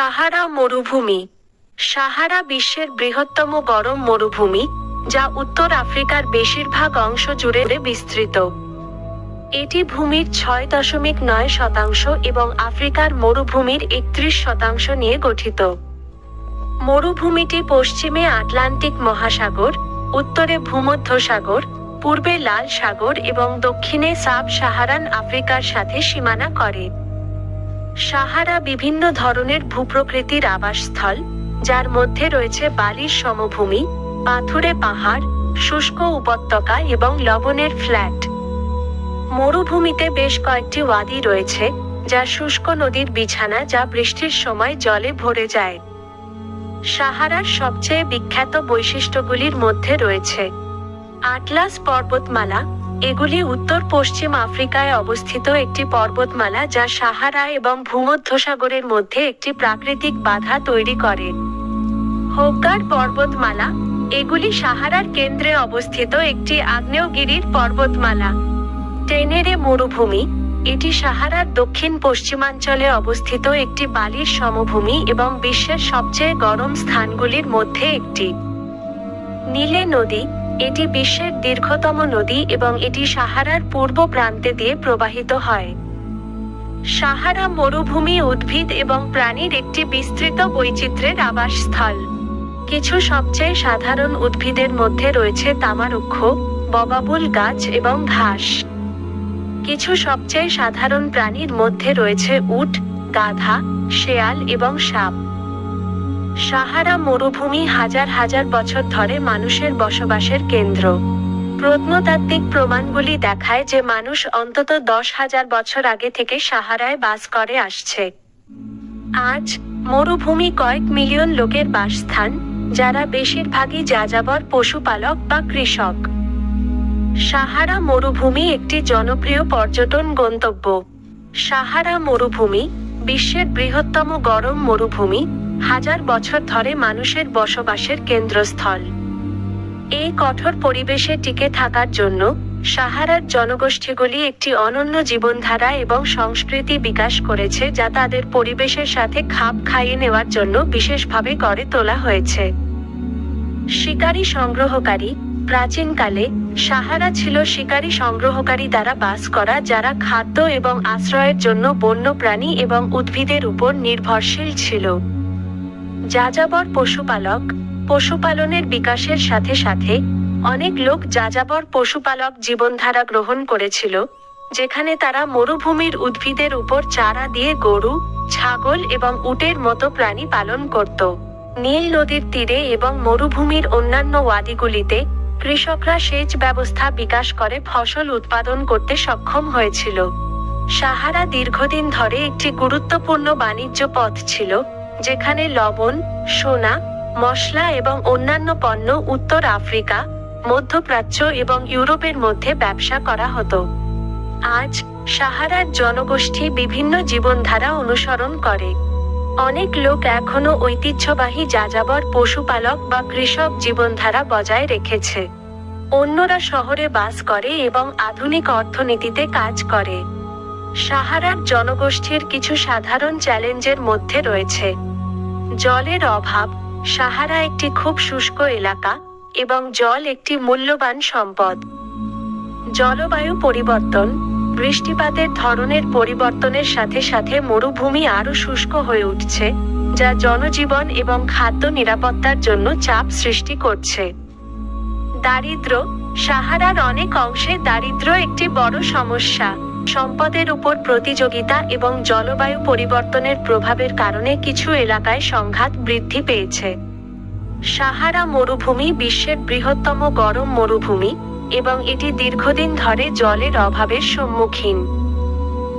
সাহারা মরুভূমি। সাহারা বিশ্বের বৃহত্তম গরম মরুভূমি, যা উত্তর আফ্রিকার বেশিরভাগ অংশ জুড়ে বিস্তৃত। এটি ভূমির ছয় দশমিক নয় শতাংশ এবং আফ্রিকার মরুভূমির একত্রিশ শতাংশ নিয়ে গঠিত। মরুভূমিটি পশ্চিমে আটলান্টিক মহাসাগর, উত্তরে ভূমধ্যসাগর, পূর্বে লাল সাগর এবং দক্ষিণে সাব সাহারান আফ্রিকার সাথে সীমানা করে। সাহারা বিভিন্ন ধরনের ভূপ্রকৃতির আবাসস্থল, যার মধ্যে রয়েছে বালির সমভূমি, পাথুরে পাহাড়, শুষ্ক উপত্যকা এবং লবণের ফ্ল্যাট। মরুভূমিতে বেশ কয়েকটি ওয়াদি রয়েছে, যা শুষ্ক নদীর বিছানা যা বৃষ্টির সময় জলে ভরে যায়। সাহারার সবচেয়ে বিখ্যাত বৈশিষ্ট্যগুলির মধ্যে রয়েছে, আটলাস পর্বতমালা এগুলি উত্তর পশ্চিম আফ্রিকায় অবস্থিত একটি পর্বতমালা যা সাহারা এবং ভূমধ্যসাগরের মধ্যে একটি প্রাকৃতিক বাধা তৈরি করে। হোগগার পর্বতমালা, এগুলি সাহারার কেন্দ্রে অবস্থিত একটি আগ্নেয়গিরির পর্বতমালা। টেনেরে মরুভূমি, এটি সাহারার দক্ষিণ পশ্চিমাঞ্চলে অবস্থিত একটি বালির সমভূমি এবং বিশ্বের সবচেয়ে গরম স্থানগুলির মধ্যে একটি। নীলে নদী এটি বিশ্বের দীর্ঘতম নদী এবং এটি সাহারার পূর্ব প্রান্তে দিয়ে প্রবাহিত হয়। সাহারা মরুভূমি উদ্ভিদ এবং প্রাণীর একটি বিস্তৃত বৈচিত্র্যের আবাসস্থল। কিছু সবচেয়ে সাধারণ উদ্ভিদের মধ্যে রয়েছে তামারুক্ষ, ববাবুল গাছ এবং ঘাস। কিছু সবচেয়ে সাধারণ প্রাণীর মধ্যে রয়েছে উট, গাধা, শেয়াল এবং সাপ। সাহারা মরুভূমি হাজার হাজার বছর ধরে মানুষের বসবাসের কেন্দ্র। প্রত্নতাত্ত্বিক প্রমাণগুলি দেখায় যে মানুষ অন্তত দশ হাজার বছর আগে থেকে সাহারায় বাস করে আসছে। আজ মরুভূমি কয়েক মিলিয়ন লোকের বাসস্থান, যারা বেশিরভাগই যাযাবর পশুপালক বা কৃষক। সাহারা মরুভূমি একটি জনপ্রিয় পর্যটন গন্তব্য। সাহারা মরুভূমি বিশ্বের বৃহত্তম গরম মরুভূমি হাজার বছর ধরে মানুষের বসবাসের কেন্দ্রস্থল। এই কঠোর পরিবেশে টিকে থাকার জন্য সাহারার জনগোষ্ঠীগুলি একটি অনন্য জীবনধারা এবং সংস্কৃতি বিকাশ করেছে যা তাদের পরিবেশের সাথে খাপ খাইয়ে নেওয়ার জন্য বিশেষভাবে গড়ে তোলা হয়েছে। শিকারী সংগ্রহকারী প্রাচীনকালে সাহারা ছিল শিকারী সংগ্রহকারী দ্বারা বাস করা যারা খাদ্য এবং আশ্রয়ের জন্য বন্যপ্রাণী এবং উদ্ভিদের উপর নির্ভরশীল ছিল। যাযাবর পশুপালক, পশুপালনের বিকাশের সাথে সাথে অনেক লোক যাযাবর পশুপালক জীবনধারা গ্রহণ করেছিল, যেখানে তারা মরুভূমির উদ্ভিদের উপর চারা দিয়ে গরু, ছাগল এবং উটের মতো প্রাণী পালন করত। নীল নদীর তীরে এবং মরুভূমির অন্যান্য ওয়াদিগুলিতে কৃষকরা সেচ ব্যবস্থা বিকাশ করে ফসল উৎপাদন করতে সক্ষম হয়েছিল। সাহারা দীর্ঘদিন ধরে একটি গুরুত্বপূর্ণ বাণিজ্য পথ ছিল যেখানে লবণ, সোনা, মশলা এবং অন্যান্য পণ্য উত্তর আফ্রিকা, মধ্যপ্রাচ্য এবং ইউরোপের মধ্যে ব্যবসা করা হতো। আজ সাহারার জনগোষ্ঠী বিভিন্ন জীবনধারা অনুসরণ করে। অনেক লোক এখনও ঐতিহ্যবাহী যাযাবর পশুপালক বা কৃষক জীবনধারা বজায় রেখেছে। অন্যরা শহরে বাস করে এবং আধুনিক অর্থনীতিতে কাজ করে। সাহারার জনগোষ্ঠীর কিছু সাধারণ চ্যালেঞ্জের মধ্যে রয়েছে। জলের অভাব, সাহারা একটি খুব শুষ্ক এলাকা এবং জল একটি মূল্যবান সম্পদ। জলবায়ু পরিবর্তন, বৃষ্টিপাতের ধরনের পরিবর্তনের সাথে সাথে মরুভূমি আরও শুষ্ক হয়ে উঠছে, যা জনজীবন এবং খাদ্য নিরাপত্তার জন্য চাপ সৃষ্টি করছে। দারিদ্র, সাহারার অনেক অংশে দারিদ্র একটি বড় সমস্যা। সম্পদের উপর প্রতিযোগিতা এবং জলবায়ু পরিবর্তনের প্রভাবের কারণে কিছু এলাকায় সংঘাত বৃদ্ধি পেয়েছে। সাহারা মরুভূমি বিশ্বের বৃহত্তম গরম মরুভূমি এবং এটি দীর্ঘদিন ধরে জলের অভাবের সম্মুখীন।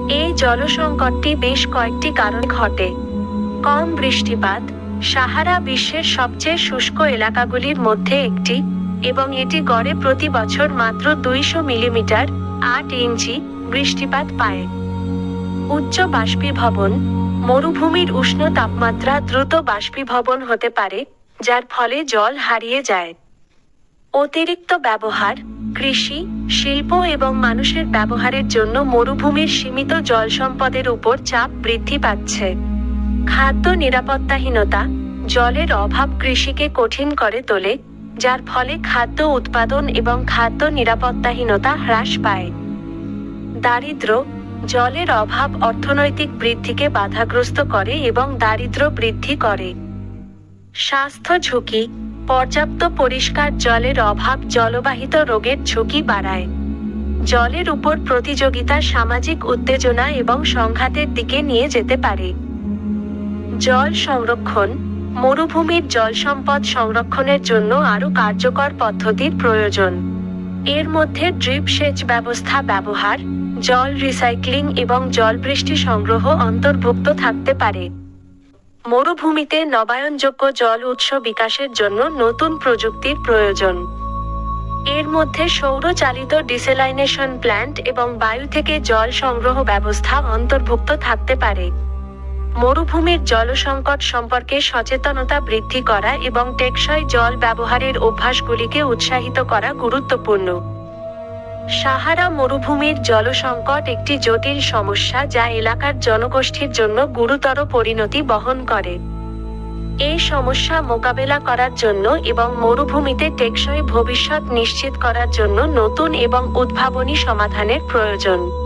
এই জলসংকটটি বেশ কয়েকটি কারণ ঘটে। কম বৃষ্টিপাত সাহারা বিশ্বের সবচেয়ে শুষ্ক এলাকাগুলির মধ্যে একটি এবং এটি গড়ে প্রতি বছর মাত্র দুইশো মিলিমিটার আট ইঞ্চি বৃষ্টিপাত পায়। উচ্চ বাষ্পীভবন, মরুভূমির উষ্ণ তাপমাত্রা দ্রুত বাষ্পীভবন হতে পারে, যার ফলে জল হারিয়ে যায়। অতিরিক্ত ব্যবহার, কৃষি, শিল্প এবং মানুষের ব্যবহারের জন্য মরুভূমির সীমিত জল সম্পদের উপর চাপ বৃদ্ধি পাচ্ছে। খাদ্য নিরাপত্তাহীনতা, জলের অভাব কৃষিকে কঠিন করে তোলে যার ফলে খাদ্য উৎপাদন এবং খাদ্য নিরাপত্তাহীনতা হ্রাস পায়। দারিদ্র জলের অভাব অর্থনৈতিক বৃদ্ধিকে বাধাগ্রস্ত করে এবং দারিদ্র্য বৃদ্ধি করে। স্বাস্থ্য ঝুঁকি, পর্যাপ্ত পরিষ্কার জলের অভাব জলবাহিত রোগের ঝুঁকি বাড়ায়। জলের উপর প্রতিযোগিতা সামাজিক উত্তেজনা এবং সংঘাতের দিকে নিয়ে যেতে পারে। জল সংরক্ষণ মরুভূমির জল সম্পদ সংরক্ষণের জন্য আরও কার্যকর পদ্ধতির প্রয়োজন। এর মধ্যে ড্রিপ সেচ ব্যবস্থা ব্যবহার, জল রিসাইক্লিং এবং জল বৃষ্টি সংগ্রহ অন্তর্ভুক্ত থাকতে পারে। মরুভূমিতে নবায়নযোগ্য জল উৎস বিকাশের জন্য নতুন প্রযুক্তির প্রয়োজন। এর মধ্যে সৌরচালিত ডিসেলাইনেশন প্ল্যান্ট এবং বায়ু থেকে জল সংগ্রহ ব্যবস্থা অন্তর্ভুক্ত থাকতে পারে। মরুভূমির জলসংকট সম্পর্কে সচেতনতা বৃদ্ধি করা এবং টেকসই জল ব্যবহারের অভ্যাসগুলিকে উৎসাহিত করা গুরুত্বপূর্ণ। সাহারা মরুভূমির জলসংকট একটি জটিল সমস্যা যা এলাকার জনগোষ্ঠীর জন্য গুরুতর পরিণতি বহন করে। এই সমস্যা মোকাবেলা করার জন্য এবং মরুভূমিতে টেকসই ভবিষ্যৎ নিশ্চিত করার জন্য নতুন এবং উদ্ভাবনী সমাধানের প্রয়োজন।